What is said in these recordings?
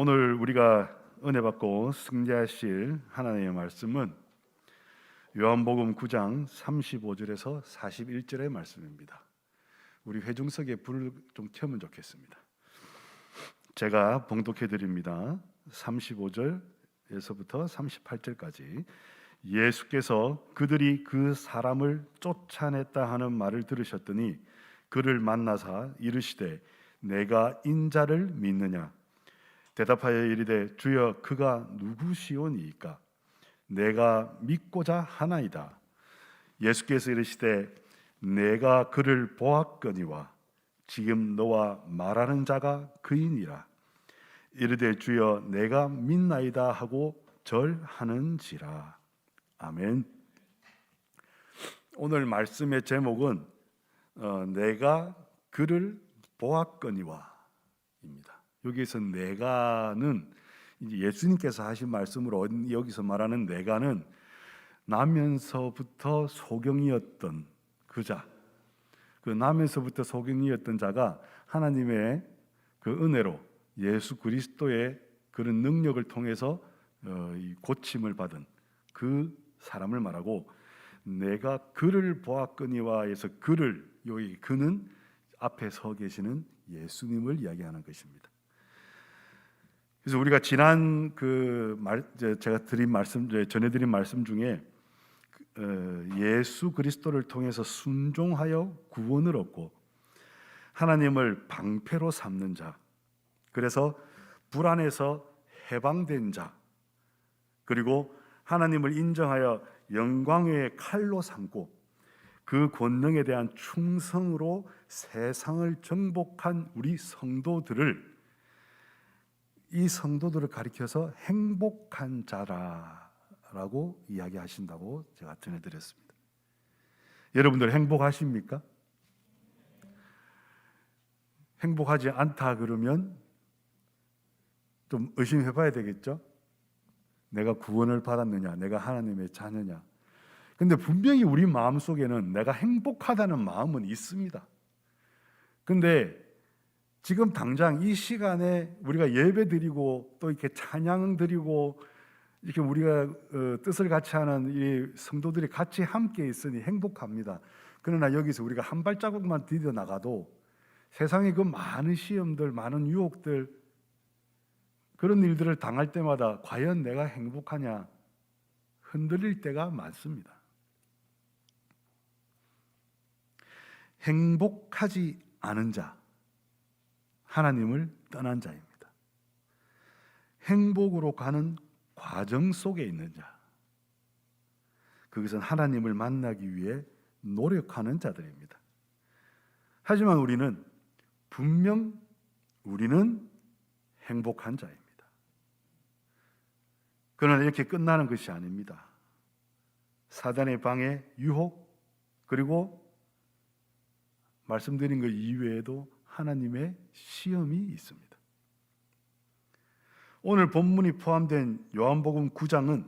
오늘 우리가 은혜 받고 승리하실 하나님의 말씀은 요한복음 9장 35절에서 41절의 말씀입니다. 우리 회중석에 불을 좀 켜면 좋겠습니다. 제가 봉독해 드립니다. 35절에서부터 38절까지 예수께서 그들이 그 사람을 쫓아냈다 하는 말을 들으셨더니 그를 만나사 이르시되 내가 인자를 믿느냐 대답하여 이르되 주여 그가 누구시오니이까? 내가 믿고자 하나이다. 예수께서 이르시되 내가 그를 보았거니와 지금 너와 말하는 자가 그이니라. 이르되 주여 내가 믿나이다 하고 절하는지라. 아멘. 오늘 말씀의 제목은 어, 내가 그를 보았거니와입니다. 여기서 내가는 이제 예수님께서 하신 말씀으로 여기서 말하는 내가는 나면서부터 소경이었던 그자, 그 나면서부터 소경이었던 자가 하나님의 그 은혜로 예수 그리스도의 그런 능력을 통해서 어, 이 고침을 받은 그 사람을 말하고 내가 그를 보았거니와에서 그를 여기 그는 앞에 서 계시는 예수님을 이야기하는 것입니다. 그래서 우리가 지난 그 말 제가 드린 말씀 전해드린 말씀 중에 어, 예수 그리스도를 통해서 순종하여 구원을 얻고 하나님을 방패로 삼는 자, 그래서 불안에서 해방된 자, 그리고 하나님을 인정하여 영광의 칼로 삼고 그 권능에 대한 충성으로 세상을 정복한 우리 성도들을 이 성도들을 가리켜서 행복한 자라라고 이야기하신다고 제가 전해드렸습니다. 여러분들 행복하십니까? 행복하지 않다 그러면 좀 의심해 봐야 되겠죠. 내가 구원을 받았느냐, 내가 하나님의 자녀냐. 근데 분명히 우리 마음 속에는 내가 행복하다는 마음은 있습니다. 근데 지금 당장 이 시간에 우리가 예배 드리고 또 이렇게 찬양 드리고 이렇게 우리가 어, 뜻을 같이 하는 이 성도들이 같이 함께 있으니 행복합니다. 그러나 여기서 우리가 한 발자국만 디뎌 나가도 세상의 그 많은 시험들, 많은 유혹들 그런 일들을 당할 때마다 과연 내가 행복하냐 흔들릴 때가 많습니다. 행복하지 않은 자, 하나님을 떠난 자입니다. 행복으로 가는 과정 속에 있는 자, 그것은 하나님을 만나기 위해 노력하는 자들입니다. 하지만 우리는 분명 우리는 행복한 자입니다. 그러나 이렇게 끝나는 것이 아닙니다. 사단의 방해, 유혹, 그리고 말씀드린 것 이외에도 하나님의 시험이 있습니다. 오늘 본문이 포함된 요한복음 9장은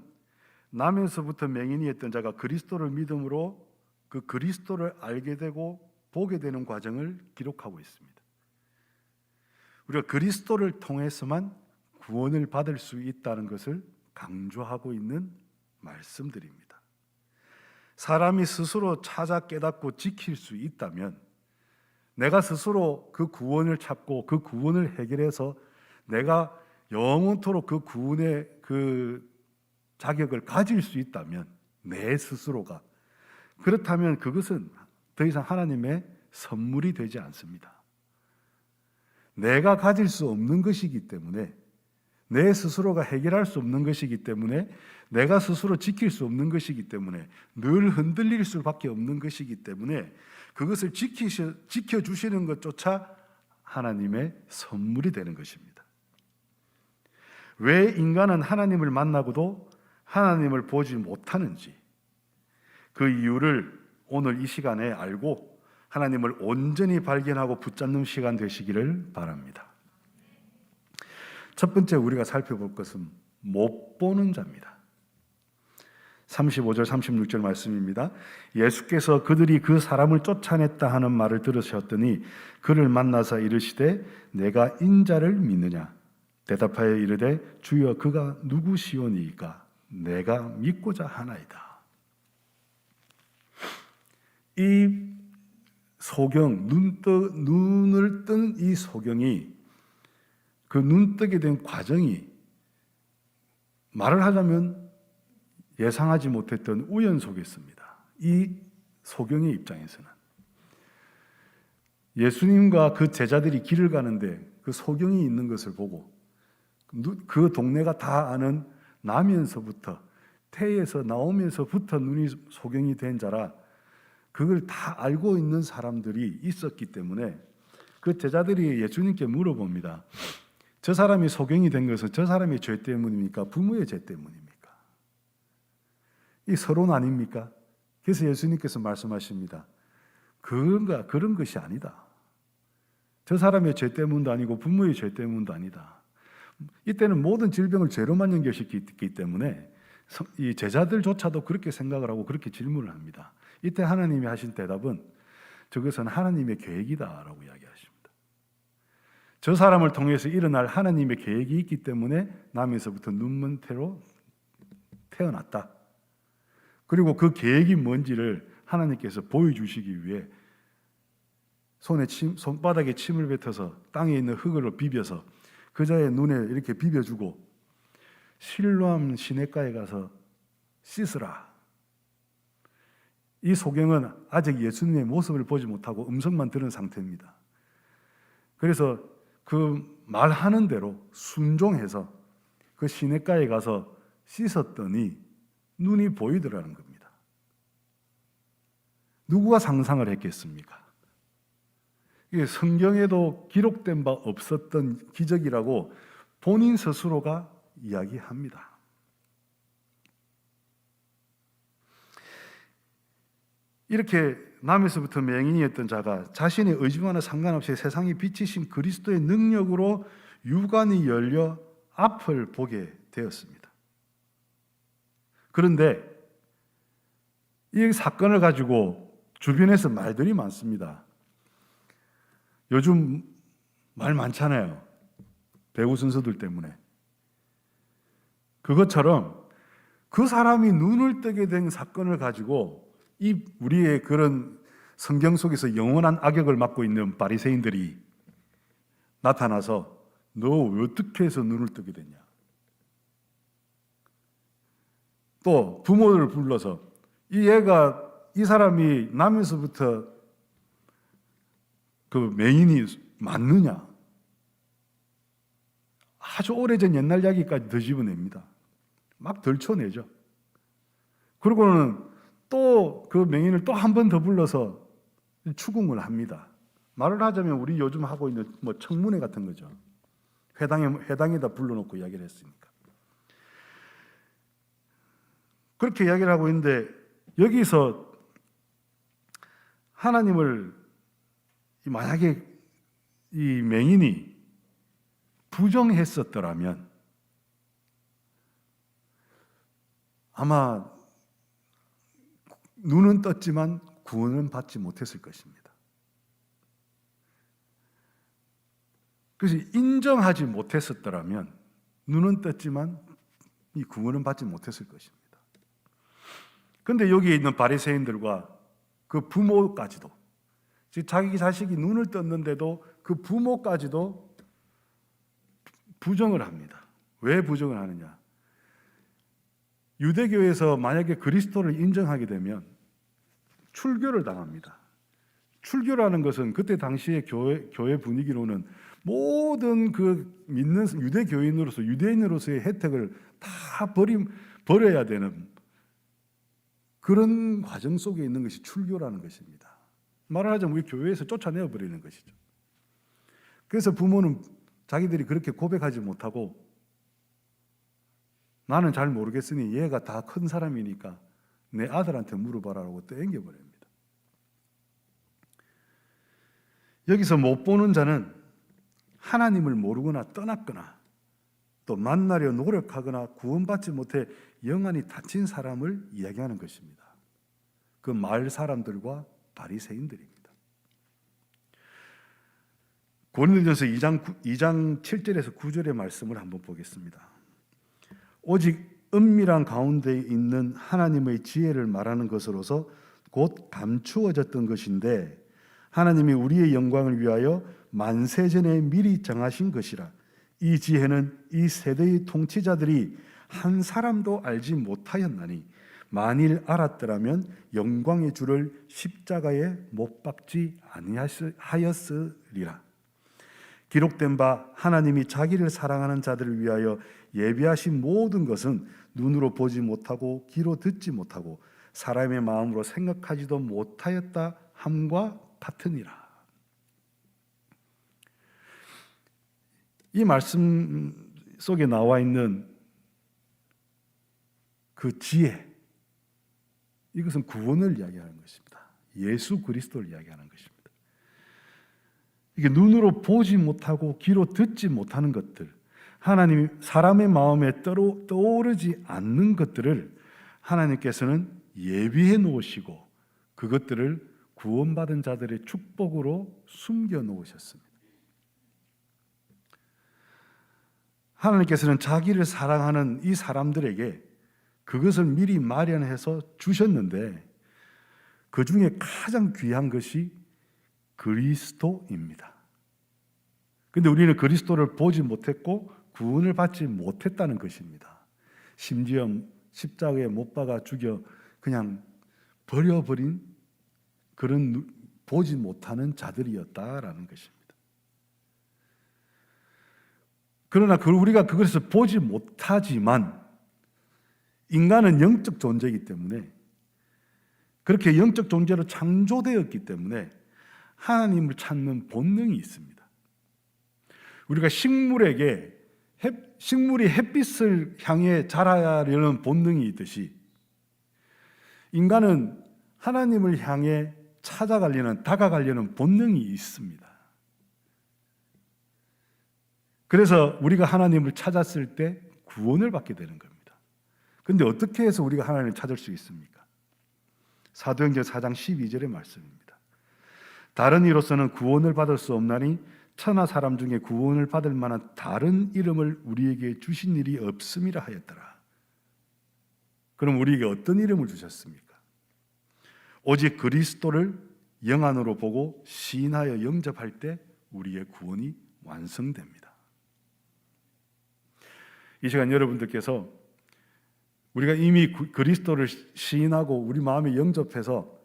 나면서부터 맹인이 했던 자가 그리스도를 믿음으로 그 그리스도를 알게 되고 보게 되는 과정을 기록하고 있습니다. 우리가 그리스도를 통해서만 구원을 받을 수 있다는 것을 강조하고 있는 말씀들입니다. 사람이 스스로 찾아 깨닫고 지킬 수 있다면 내가 스스로 그 구원을 찾고 그 구원을 해결해서 내가 영원토록 그 구원의 그 자격을 가질 수 있다면 내 스스로가 그렇다면 그것은 더 이상 하나님의 선물이 되지 않습니다. 내가 가질 수 없는 것이기 때문에 내 스스로가 해결할 수 없는 것이기 때문에 내가 스스로 지킬 수 없는 것이기 때문에 늘 흔들릴 수밖에 없는 것이기 때문에 그것을 지키시, 지켜주시는 것조차 하나님의 선물이 되는 것입니다. 왜 인간은 하나님을 만나고도 하나님을 보지 못하는지 그 이유를 오늘 이 시간에 알고 하나님을 온전히 발견하고 붙잡는 시간 되시기를 바랍니다. 첫 번째 우리가 살펴볼 것은 못 보는 자입니다. 35절 36절 말씀입니다. 예수께서 그들이 그 사람을 쫓아냈다 하는 말을 들으셨더니 그를 만나서 이르시되 내가 인자를 믿느냐 대답하여 이르되 주여 그가 누구시오니이까 내가 믿고자 하나이다. 이 소경 눈떠 눈을 뜬 이 소경이 그 눈뜨게 된 과정이 말을 하자면 예상하지 못했던 우연 속에 있습니다. 이 소경의 입장에서는 예수님과 그 제자들이 길을 가는데 그 소경이 있는 것을 보고 그 동네가 다 아는 나면서부터 태에서 나오면서부터 눈이 소경이 된 자라 그걸 다 알고 있는 사람들이 있었기 때문에 그 제자들이 예수님께 물어봅니다. 저 사람이 소경이 된 것은 저 사람의 죄 때문입니까? 부모의 죄 때문입니까? 이 서론 아닙니까? 그래서 예수님께서 말씀하십니다. 그런가 그런 것이 아니다. 저 사람의 죄 때문도 아니고 부모의 죄 때문도 아니다. 이때는 모든 질병을 죄로만 연결시키기 때문에 이 제자들조차도 그렇게 생각을 하고 그렇게 질문을 합니다. 이때 하나님이 하신 대답은 저것은 하나님의 계획이다라고 이야기하십니다. 저 사람을 통해서 일어날 하나님의 계획이 있기 때문에 남에서부터 눈먼 태로 태어났다. 그리고 그 계획이 뭔지를 하나님께서 보여주시기 위해 손에 침, 손바닥에 침을 뱉어서 땅에 있는 흙으로 비벼서 그자의 눈에 이렇게 비벼주고 실로암 시내가에 가서 씻으라. 이 소경은 아직 예수님의 모습을 보지 못하고 음성만 들은 상태입니다. 그래서 그 말하는 대로 순종해서 그 시내가에 가서 씻었더니 눈이 보이더라는 겁니다. 누구가 상상을 했겠습니까? 이게 성경에도 기록된 바 없었던 기적이라고 본인 스스로가 이야기합니다. 이렇게 남에서부터 맹인이었던 자가 자신의 의지와는 상관없이 세상에 비치신 그리스도의 능력으로 유관이 열려 앞을 보게 되었습니다. 그런데 이 사건을 가지고 주변에서 말들이 많습니다. 요즘 말 많잖아요. 배우 순서들 때문에. 그것처럼 그 사람이 눈을 뜨게 된 사건을 가지고 이 우리의 그런 성경 속에서 영원한 악역을 맡고 있는 바리새인들이 나타나서 너 어떻게 해서 눈을 뜨게 됐냐? 또 부모를 불러서 이 애가 이 사람이 나면서부터 그 맹인이 맞느냐? 아주 오래전 옛날 이야기까지 더 집어냅니다. 막 덜쳐내죠. 그리고는 또 그 맹인을 또 한 번 더 불러서 추궁을 합니다. 말을 하자면 우리 요즘 하고 있는 뭐 청문회 같은 거죠. 회당에 회당에다 불러놓고 이야기를 했으니까. 그렇게 이야기를 하고 있는데 여기서 하나님을 만약에 이 맹인이 부정했었더라면 아마 눈은 떴지만 구원은 받지 못했을 것입니다. 그래서 인정하지 못했었더라면 눈은 떴지만 이 구원은 받지 못했을 것입니다. 그런데 여기에 있는 바리새인들과 그 부모까지도 즉 자기 자식이 눈을 떴는데도 그 부모까지도 부정을 합니다. 왜 부정을 하느냐? 유대교에서 만약에 그리스도를 인정하게 되면 출교를 당합니다. 출교라는 것은 그때 당시의 교회, 교회 분위기로는 모든 그 믿는 유대 교인으로서 유대인으로서의 혜택을 다 버림 버려야 되는 그런 과정 속에 있는 것이 출교라는 것입니다. 말을 하자면 우리 교회에서 쫓아내어 버리는 것이죠. 그래서 부모는 자기들이 그렇게 고백하지 못하고 나는 잘 모르겠으니 얘가 다 큰 사람이니까 내 아들한테 물어봐라라고 땡겨 버립니다. 여기서 못 보는 자는 하나님을 모르거나 떠났거나 또 만나려 노력하거나 구원받지 못해 영안이 닫힌 사람을 이야기하는 것입니다. 그 마을 사람들과 바리새인들입니다. 고린도전서 2장 2장 7절에서 9절의 말씀을 한번 보겠습니다. 오직 은밀한 가운데 있는 하나님의 지혜를 말하는 것으로서 곧 감추어졌던 것인데 하나님이 우리의 영광을 위하여 만세 전에 미리 정하신 것이라 이 지혜는 이 세대의 통치자들이 한 사람도 알지 못하였나니 만일 알았더라면 영광의 주를 십자가에 못 박지 아니하였으리라 기록된 바 하나님이 자기를 사랑하는 자들을 위하여 예비하신 모든 것은 눈으로 보지 못하고 귀로 듣지 못하고 사람의 마음으로 생각하지도 못하였다 함과 같으니라. 이 말씀 속에 나와 있는 그 지혜 이것은 구원을 이야기하는 것입니다. 예수 그리스도를 이야기하는 것입니다. 이게 눈으로 보지 못하고 귀로 듣지 못하는 것들, 하나님이 사람의 마음에 떠오르지 않는 것들을 하나님께서는 예비해 놓으시고 그것들을 구원받은 자들의 축복으로 숨겨 놓으셨습니다. 하나님께서는 자기를 사랑하는 이 사람들에게 그것을 미리 마련해서 주셨는데 그 중에 가장 귀한 것이 그리스도입니다. 근데 우리는 그리스도를 보지 못했고 구원을 받지 못했다는 것입니다. 심지어 십자가에 못 박아 죽여 그냥 버려버린 그런 보지 못하는 자들이었다라는 것입니다. 그러나 그 우리가 그것을 보지 못하지만 인간은 영적 존재이기 때문에 그렇게 영적 존재로 창조되었기 때문에 하나님을 찾는 본능이 있습니다. 우리가 식물에게 햇, 식물이 햇빛을 향해 자라려는 본능이 있듯이 인간은 하나님을 향해 찾아가려는 다가가려는 본능이 있습니다. 그래서 우리가 하나님을 찾았을 때 구원을 받게 되는 겁니다. 근데 어떻게 해서 우리가 하나님을 찾을 수 있습니까? 사도행전 4장 12절의 말씀입니다. 다른 이로서는 구원을 받을 수 없나니 천하 사람 중에 구원을 받을 만한 다른 이름을 우리에게 주신 일이 없음이라 하였더라. 그럼 우리에게 어떤 이름을 주셨습니까? 오직 그리스도를 영안으로 보고 시인하여 영접할 때 우리의 구원이 완성됩니다. 이 시간 여러분들께서 우리가 이미 그리스도를 시인하고 우리 마음에 영접해서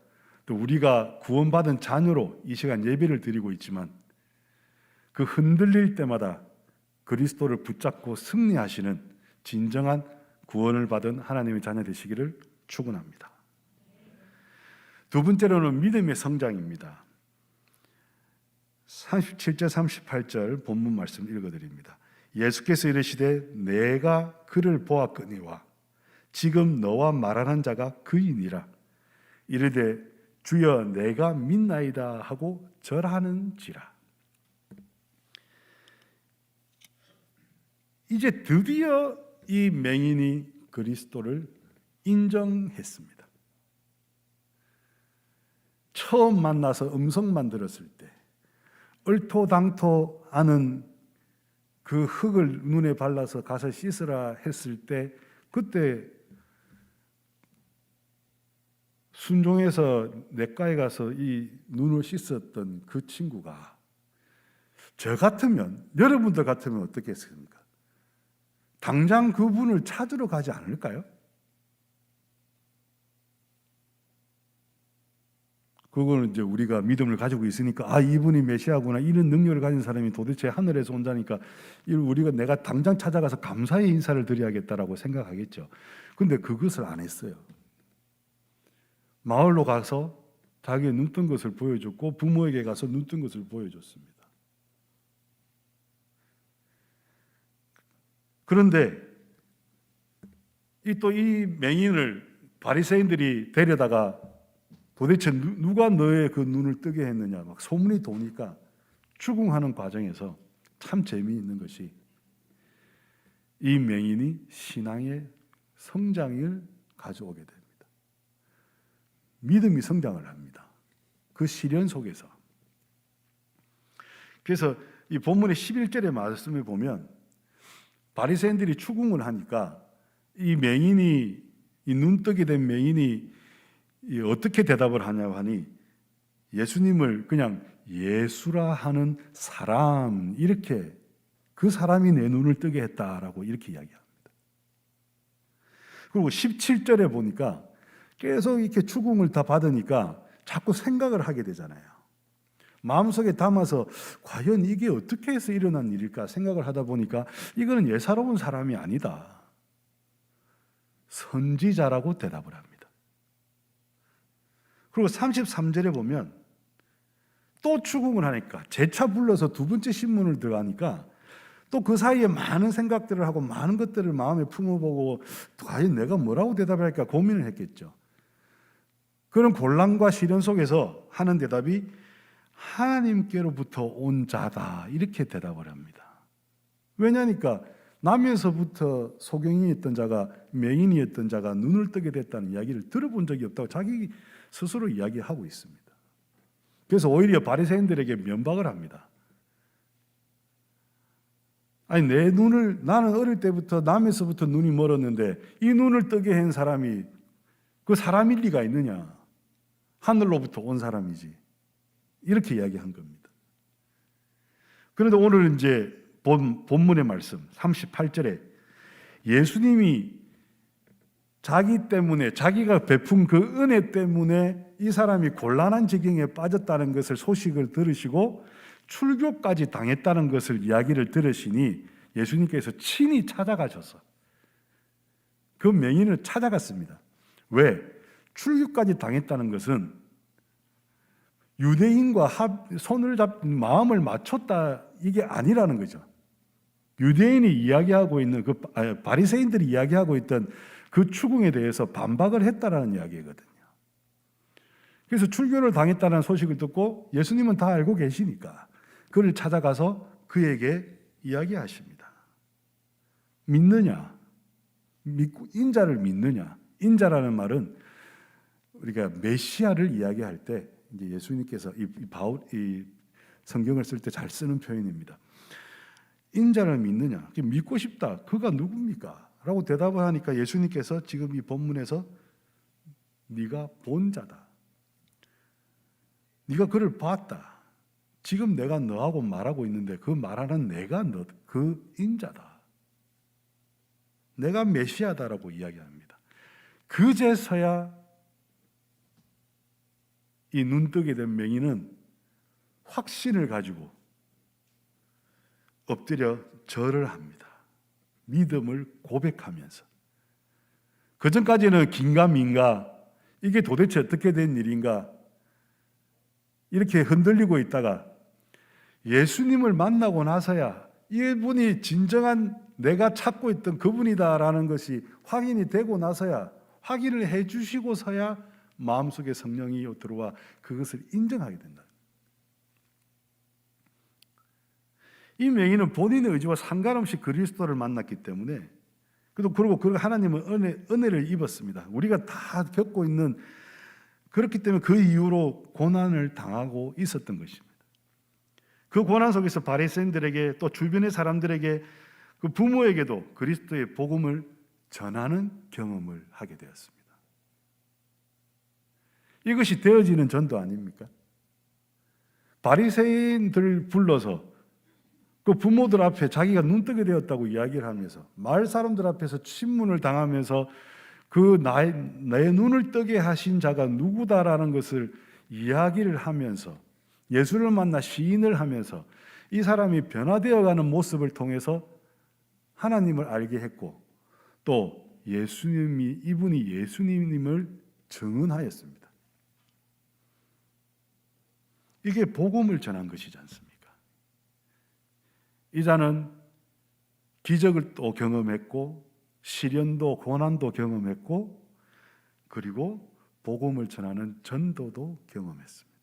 또 우리가 구원받은 자녀로 이 시간 예배를 드리고 있지만 그 흔들릴 때마다 그리스도를 붙잡고 승리하시는 진정한 구원을 받은 하나님의 자녀 되시기를 축원합니다. 두 번째로는 믿음의 성장입니다. 37절 38절 본문 말씀 읽어 드립니다. 예수께서 이르시되 내가 그를 보았거니와 지금 너와 말하는 자가 그이니라 이르되 주여 내가 믿나이다 하고 절하는지라 이제 드디어 이 맹인이 그리스도를 인정했습니다. 처음 만나서 음성만 들었을 때 얼토당토 하는 그 흙을 눈에 발라서 가서 씻으라 했을 때 그때 순종해서 내과에 가서 이 눈을 씻었던 그 친구가 저 같으면 여러분들 같으면 어떻게 했습니까? 당장 그분을 찾으러 가지 않을까요? 그거는 이제 우리가 믿음을 가지고 있으니까 아 이분이 메시아구나 이런 능력을 가진 사람이 도대체 하늘에서 온다니까 우리가 내가 당장 찾아가서 감사의 인사를 드려야겠다라고 생각하겠죠. 근데 그것을 안 했어요. 마을로 가서 자기의 눈뜬 것을 보여줬고 부모에게 가서 눈뜬 것을 보여줬습니다. 그런데 이 또 이 맹인을 바리새인들이 데려다가 도대체 누가 너의 그 눈을 뜨게 했느냐 막 소문이 도니까 추궁하는 과정에서 참 재미있는 것이 이 맹인이 신앙의 성장을 가져오게 됩니다. 믿음이 성장을 합니다. 그 시련 속에서. 그래서 이이 본문의 11절의 말씀을 보면 바리새인들이 추궁을 하니까 이 맹인이 이 눈뜨게 된 맹인이 이 어떻게 대답을 하냐고 하니 예수님을 그냥 예수라 하는 사람 이렇게 그 사람이 내 눈을 뜨게 했다라고 이렇게 이야기합니다. 그리고 17절에 보니까 계속 이렇게 추궁을 다 받으니까 자꾸 생각을 하게 되잖아요. 마음속에 담아서 과연 이게 어떻게 해서 일어난 일일까 생각을 하다 보니까 이거는 예사로운 사람이 아니다. 선지자라고 대답을 합니다. 그리고 33절에 보면 또 추궁을 하니까 재차 불러서 두 번째 신문을 들어가니까 또 그 사이에 많은 생각들을 하고 많은 것들을 마음에 품어보고 과연 내가 뭐라고 대답을 할까 고민을 했겠죠. 그런 곤란과 시련 속에서 하는 대답이 하나님께로부터 온 자다 이렇게 대답을 합니다. 왜냐니까 남에서부터 소경이었던 자가 맹인이었던 자가 눈을 뜨게 됐다는 이야기를 들어본 적이 없다고 자기 스스로 이야기하고 있습니다. 그래서 오히려 바리새인들에게 면박을 합니다. 아니 내 눈을 나는 어릴 때부터 남에서부터 눈이 멀었는데 이 눈을 뜨게 한 사람이 그 사람일 리가 있느냐? 하늘로부터 온 사람이지. 이렇게 이야기한 겁니다. 그런데 오늘 이제 본, 본문의 말씀 38절에 예수님이 자기 때문에 자기가 베푼 그 은혜 때문에 이 사람이 곤란한 지경에 빠졌다는 것을 소식을 들으시고 출교까지 당했다는 것을 이야기를 들으시니 예수님께서 친히 찾아가셔서 그 맹인을 찾아갔습니다. 왜? 출교까지 당했다는 것은 유대인과 합, 손을 잡 마음을 맞췄다 이게 아니라는 거죠. 유대인이 이야기하고 있는 그 아, 바리새인들이 이야기하고 있던 그 추궁에 대해서 반박을 했다라는 이야기거든요. 그래서 출교를 당했다는 소식을 듣고 예수님은 다 알고 계시니까 그를 찾아가서 그에게 이야기하십니다. 믿느냐? 믿고 인자를 믿느냐? 인자라는 말은 우리가 메시아를 이야기할 때 이제 예수님께서 이, 이 바울 이 성경을 쓸 때 잘 쓰는 표현입니다. 인자를 믿느냐? 믿고 싶다. 그가 누굽니까? 라고 대답을 하니까 예수님께서 지금 이 본문에서 네가 본 자다. 네가 그를 봤다. 지금 내가 너하고 말하고 있는데 그 말하는 내가 너, 그 인자다. 내가 메시아다라고 이야기합니다. 그제서야 이 눈뜨게 된 맹인은 확신을 가지고 엎드려 절을 합니다. 믿음을 고백하면서. 그 전까지는 긴가민가, 이게 도대체 어떻게 된 일인가, 이렇게 흔들리고 있다가 예수님을 만나고 나서야 이분이 진정한 내가 찾고 있던 그분이다라는 것이 확인이 되고 나서야 확인을 해 주시고서야 마음속에 성령이 들어와 그것을 인정하게 된다. 이 맹인은 본인의 의지와 상관없이 그리스도를 만났기 때문에 그리고 그리고 그 하나님은 은혜, 은혜를 입었습니다. 우리가 다 겪고 있는 그렇기 때문에 그 이후로 고난을 당하고 있었던 것입니다. 그 고난 속에서 바리새인들에게 또 주변의 사람들에게 그 부모에게도 그리스도의 복음을 전하는 경험을 하게 되었습니다. 이것이 되어지는 전도 아닙니까? 바리새인들 불러서 그 부모들 앞에 자기가 눈뜨게 되었다고 이야기를 하면서 마을 사람들 앞에서 친문을 당하면서 그 나의, 내 눈을 뜨게 하신 자가 누구다라는 것을 이야기를 하면서 예수를 만나 시인을 하면서 이 사람이 변화되어 가는 모습을 통해서 하나님을 알게 했고 또 예수님이 이분이 예수님을 증언하였습니다. 이게 복음을 전한 것이지 않습니까? 이 자는 기적을 또 경험했고 시련도 고난도 경험했고 그리고 복음을 전하는 전도도 경험했습니다.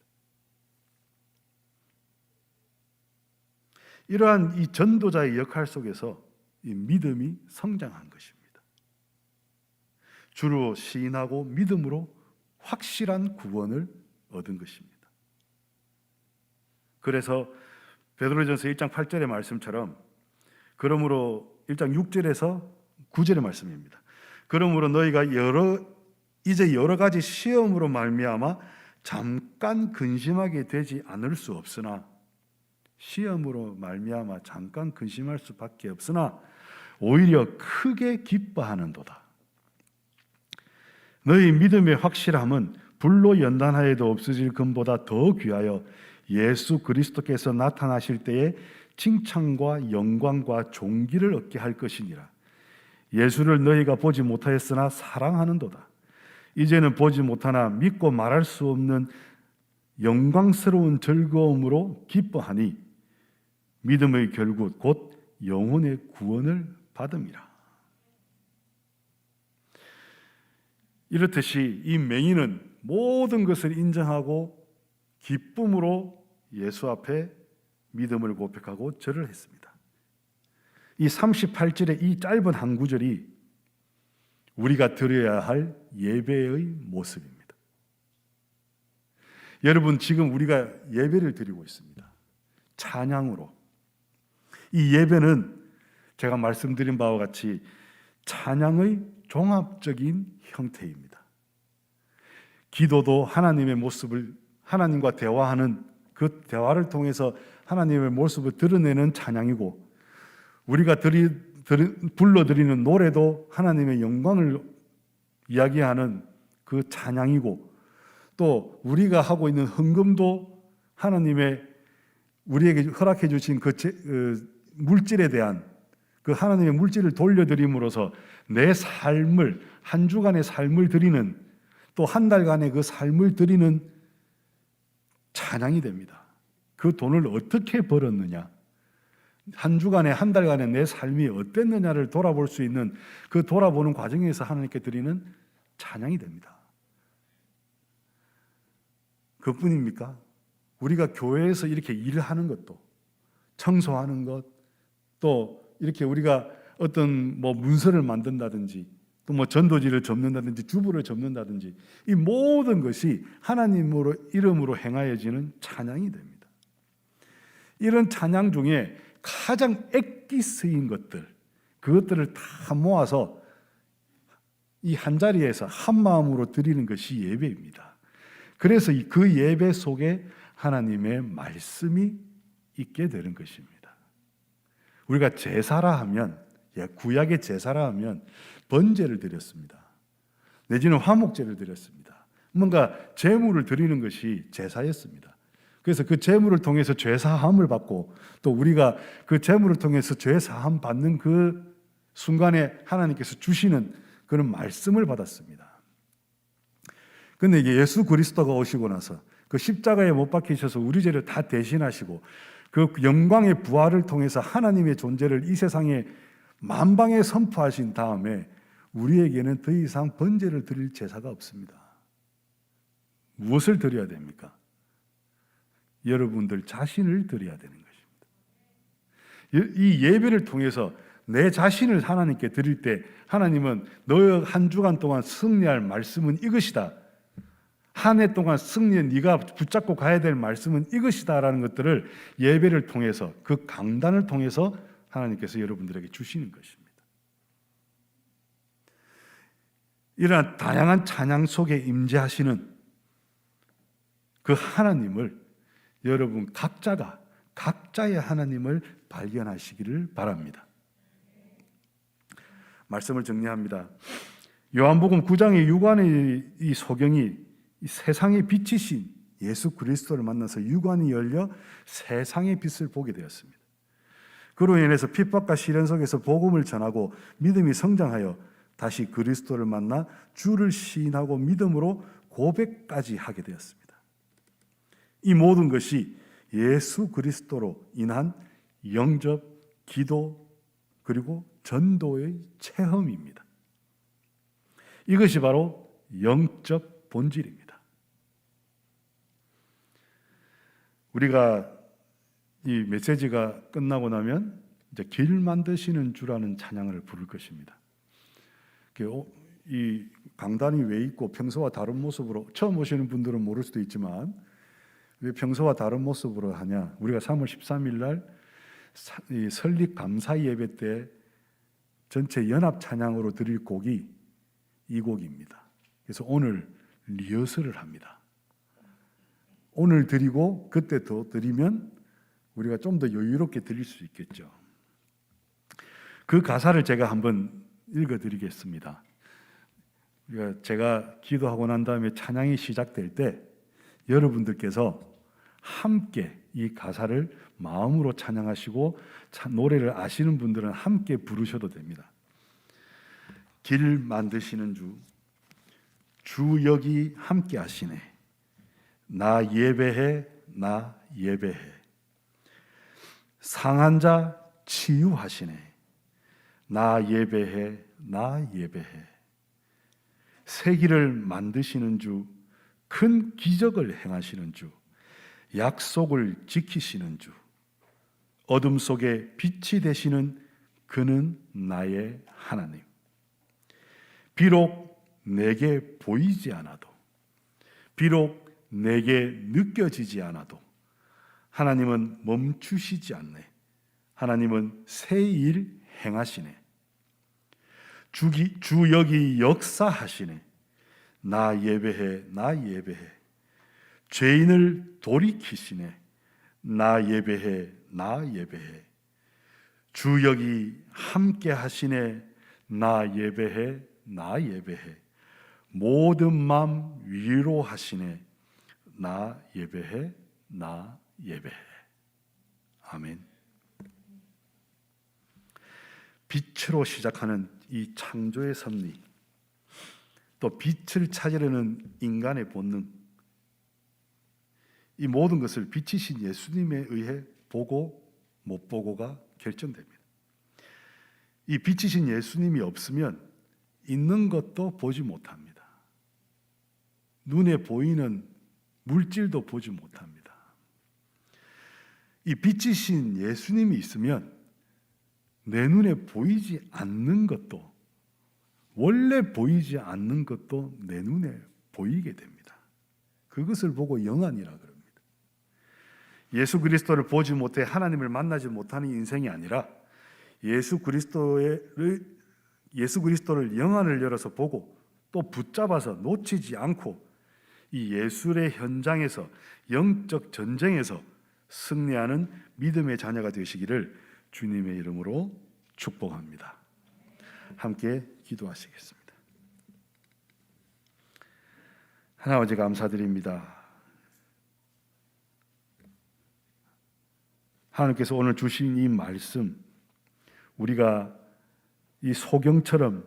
이러한 이 전도자의 역할 속에서 이 믿음이 성장한 것입니다. 주로 시인하고 믿음으로 확실한 구원을 얻은 것입니다. 그래서 베드로전서 1장 8절의 말씀처럼 그러므로 1장 6절에서 9절의 말씀입니다. 그러므로 너희가 여러 이제 여러 가지 시험으로 말미암아 잠깐 근심하게 되지 않을 수 없으나 시험으로 말미암아 잠깐 근심할 수밖에 없으나 오히려 크게 기뻐하는도다. 너희 믿음의 확실함은 불로 연단하여도 없어질 금보다 더 귀하여 예수 그리스도께서 나타나실 때에 칭찬과 영광과 존귀를 얻게 할 것이니라. 예수를 너희가 보지 못하였으나 사랑하는도다. 이제는 보지 못하나 믿고 말할 수 없는 영광스러운 즐거움으로 기뻐하니 믿음의 결국 곧 영혼의 구원을 받음이라. 이렇듯이 이 맹인은 모든 것을 인정하고 기쁨으로 예수 앞에 믿음을 고백하고 절을 했습니다. 이 38절의 이 짧은 한 구절이 우리가 드려야 할 예배의 모습입니다. 여러분 지금 우리가 예배를 드리고 있습니다. 찬양으로. 이 예배는 제가 말씀드린 바와 같이 찬양의 종합적인 형태입니다. 기도도 하나님의 모습을 하나님과 대화하는 그 대화를 통해서 하나님의 모습을 드러내는 찬양이고 우리가 드리, 드리, 불러드리는 노래도 하나님의 영광을 이야기하는 그 찬양이고 또 우리가 하고 있는 헌금도 하나님의 우리에게 허락해 주신 그, 제, 그 물질에 대한 그 하나님의 물질을 돌려드림으로써 내 삶을 한 주간의 삶을 드리는 또 한 달간의 그 삶을 드리는 찬양이 됩니다. 그 돈을 어떻게 벌었느냐? 한 주간에 한 달간의 내 삶이 어땠느냐를 돌아볼 수 있는 그 돌아보는 과정에서 하나님께 드리는 찬양이 됩니다. 그뿐입니까? 우리가 교회에서 이렇게 일을 하는 것도 청소하는 것, 또 이렇게 우리가 어떤 뭐 문서를 만든다든지 또 뭐 전도지를 접는다든지 주부를 접는다든지 이 모든 것이 하나님으로 이름으로 행하여지는 찬양이 됩니다. 이런 찬양 중에 가장 액기 쓰인 것들 그것들을 다 모아서 이 한 자리에서 한 마음으로 드리는 것이 예배입니다. 그래서 그 예배 속에 하나님의 말씀이 있게 되는 것입니다. 우리가 제사라 하면 예, 구약의 제사라 하면 번제를 드렸습니다. 내지는 화목제를 드렸습니다. 뭔가 제물을 드리는 것이 제사였습니다. 그래서 그 제물을 통해서 죄 사함을 받고 또 우리가 그 제물을 통해서 죄 사함 받는 그 순간에 하나님께서 주시는 그런 말씀을 받았습니다. 근데 이게 예수 그리스도가 오시고 나서 그 십자가에 못 박히셔서 우리 죄를 다 대신하시고 그 영광의 부활을 통해서 하나님의 존재를 이 세상에 만방에 선포하신 다음에 우리에게는 더 이상 번제를 드릴 제사가 없습니다. 무엇을 드려야 됩니까? 여러분들 자신을 드려야 되는 것입니다. 이 예배를 통해서 내 자신을 하나님께 드릴 때 하나님은 너의 한 주간 동안 승리할 말씀은 이것이다. 한 해 동안 승리에 네가 붙잡고 가야 될 말씀은 이것이다라는 것들을 예배를 통해서 그 강단을 통해서 하나님께서 여러분들에게 주시는 것입니다. 이러한 다양한 찬양 속에 임재하시는 그 하나님을 여러분 각자가 각자의 하나님을 발견하시기를 바랍니다. 말씀을 정리합니다. 요한복음 9장의 유관의 이 소경이 이 세상의 빛이신 예수 그리스도를 만나서 유관이 열려 세상의 빛을 보게 되었습니다. 그로 인해서 핍박과 시련 속에서 복음을 전하고 믿음이 성장하여 다시 그리스도를 만나 주를 시인하고 믿음으로 고백까지 하게 되었습니다. 이 모든 것이 예수 그리스도로 인한 영접, 기도, 그리고 전도의 체험입니다. 이것이 바로 영적 본질입니다. 우리가 이 메시지가 끝나고 나면 이제 길 만드시는 주라는 찬양을 부를 것입니다. 이 강단이 왜 있고 평소와 다른 모습으로 처음 오시는 분들은 모를 수도 있지만 왜 평소와 다른 모습으로 하냐? 우리가 3월 13일 날 설립 감사 예배 때 전체 연합 찬양으로 드릴 곡이 이 곡입니다. 그래서 오늘 리허설을 합니다. 오늘 드리고 그때 더 드리면 우리가 좀 더 여유롭게 드릴 수 있겠죠. 그 가사를 제가 한번 읽어 드리겠습니다. 우리가 제가 기도하고 난 다음에 찬양이 시작될 때 여러분들께서 함께 이 가사를 마음으로 찬양하시고 차- 노래를 아시는 분들은 함께 부르셔도 됩니다. 길 만드시는 주, 주 여기 함께 하시네. 나 예배해, 나 예배해. 상한 자 치유하시네. 나 예배해, 나 예배해. 세기를 만드시는 주, 큰 기적을 행하시는 주, 약속을 지키시는 주, 어둠 속에 빛이 되시는 그는 나의 하나님. 비록 내게 보이지 않아도, 비록 내게 느껴지지 않아도, 하나님은 멈추시지 않네. 하나님은 새 일 행하시네. 주기, 주 여기 역사하시네. 나 예배해, 나 예배해. 죄인을 돌이키시네. 나 예배해, 나 예배해. 주 여기 함께 하시네. 나 예배해, 나 예배해. 모든 마음 위로하시네. 나 예배해, 나 예배해. 아멘. 빛으로 시작하는 이 창조의 섭리, 또 빛을 찾으려는 인간의 본능, 이 모든 것을 빛이신 예수님에 의해 보고 못 보고가 결정됩니다. 이 빛이신 예수님이 없으면 있는 것도 보지 못합니다. 눈에 보이는 물질도 보지 못합니다. 이 빛이신 예수님이 있으면 내 눈에 보이지 않는 것도 원래 보이지 않는 것도 내 눈에 보이게 됩니다. 그것을 보고 영안이라 그럽니다. 예수 그리스도를 보지 못해 하나님을 만나지 못하는 인생이 아니라 예수 그리스도의 예수 그리스도를 영안을 열어서 보고 또 붙잡아서 놓치지 않고 이 예술의 현장에서 영적 전쟁에서 승리하는 믿음의 자녀가 되시기를 주님의 이름으로 축복합니다. 함께 기도하시겠습니다. 하나님 감사드립니다. 하나님께서 오늘 주신 이 말씀 우리가 이 소경처럼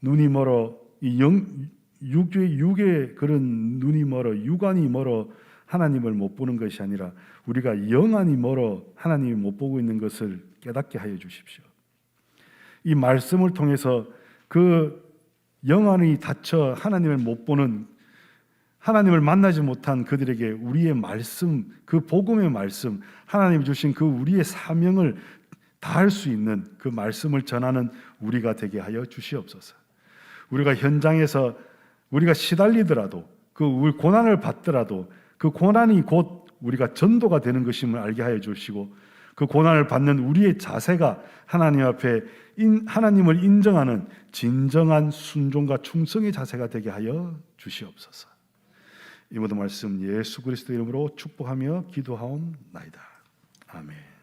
눈이 멀어 이 영, 육의 육의 그런 눈이 멀어 육안이 멀어 하나님을 못 보는 것이 아니라 우리가 영안이 멀어 하나님을 못 보고 있는 것을 깨닫게 하여 주십시오. 이 말씀을 통해서 그 영안이 닫혀 하나님을 못 보는 하나님을 만나지 못한 그들에게 우리의 말씀, 그 복음의 말씀, 하나님 주신 그 우리의 사명을 다할 수 있는 그 말씀을 전하는 우리가 되게 하여 주시옵소서. 우리가 현장에서 우리가 시달리더라도 그 고난을 받더라도 그 고난이 곧 우리가 전도가 되는 것임을 알게 하여 주시고 그 고난을 받는 우리의 자세가 하나님 앞에 인, 하나님을 인정하는 진정한 순종과 충성의 자세가 되게 하여 주시옵소서. 이 모든 말씀 예수 그리스도 이름으로 축복하며 기도하옵나이다. 아멘.